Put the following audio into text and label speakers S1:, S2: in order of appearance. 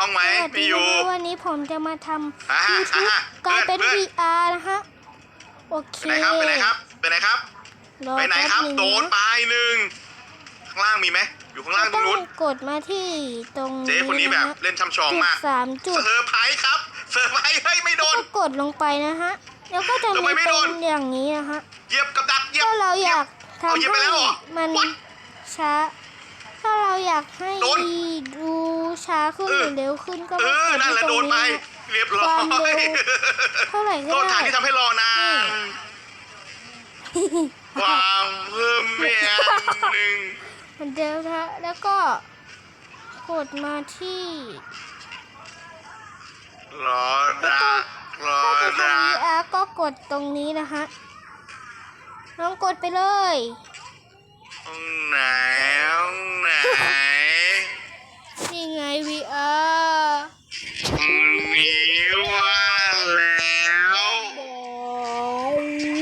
S1: ห้องไหม
S2: สวัส
S1: ไม่
S2: ดี
S1: อยู่
S2: นะคะวันนี้ผมจะมาท
S1: อ่าำฮะ
S2: YouTube
S1: อ่าฮะ
S2: กลายเป็น
S1: เพื่อน
S2: VR นะคะโอเค
S1: ไปไหนครับไปไหนครับไปไหนครับ
S2: รอ
S1: ไปไหน
S2: แป๊
S1: ครับ
S2: งะ
S1: โดนไปหนึ่งข้างล่างมีไหมอยู่ข้างล่างตร
S2: ต้องง
S1: นู้น
S2: กดมาที่ตรง
S1: เจ๊คนนี้แบบเล่นช่ำชอง
S2: จุด
S1: มาก
S2: สามจุด
S1: เซอร์ไพรส์ครับเซอร์ไพรส์เฮ้ยไม่โดน
S2: ก็กดลงไปนะฮะ แล้วก็จะ
S1: ทำไม
S2: มี
S1: ไม่
S2: เป็
S1: โดน
S2: นอย่างนี้นะฮะ
S1: เหยียบกับดักเหยียบ
S2: ถ้าเราอยาก
S1: เอา
S2: ทำ
S1: เหยียบไป
S2: ให้
S1: แล้วเหรอ
S2: มัน
S1: What?
S2: ช้าถ้าเราอยากให้
S1: โดน
S2: ดู ช้าขึ้น
S1: เอ
S2: ห
S1: อ
S2: รือเร็วขึ้นก็
S1: เอ
S2: มาก
S1: อ
S2: ด
S1: นั่นแหละ
S2: ที่
S1: โด
S2: ตร
S1: น
S2: ง
S1: ไป
S2: นี้นะ
S1: เรียบร้อ
S2: ความเร็
S1: ยว
S2: เท่าไหร่ก็
S1: โทษ
S2: ได้
S1: ฐานที่ทำให้รอนานความเพิ่มเมียหนึ่ง
S2: เหมือนเดิมนะฮะแล้วก็กดมาที่
S1: รอดักรอ
S2: ถ้าจะ
S1: ดั
S2: ทำ
S1: ก
S2: VR ก็กดตรงนี้นะฮะลองกดไปเลย
S1: ห้องไหน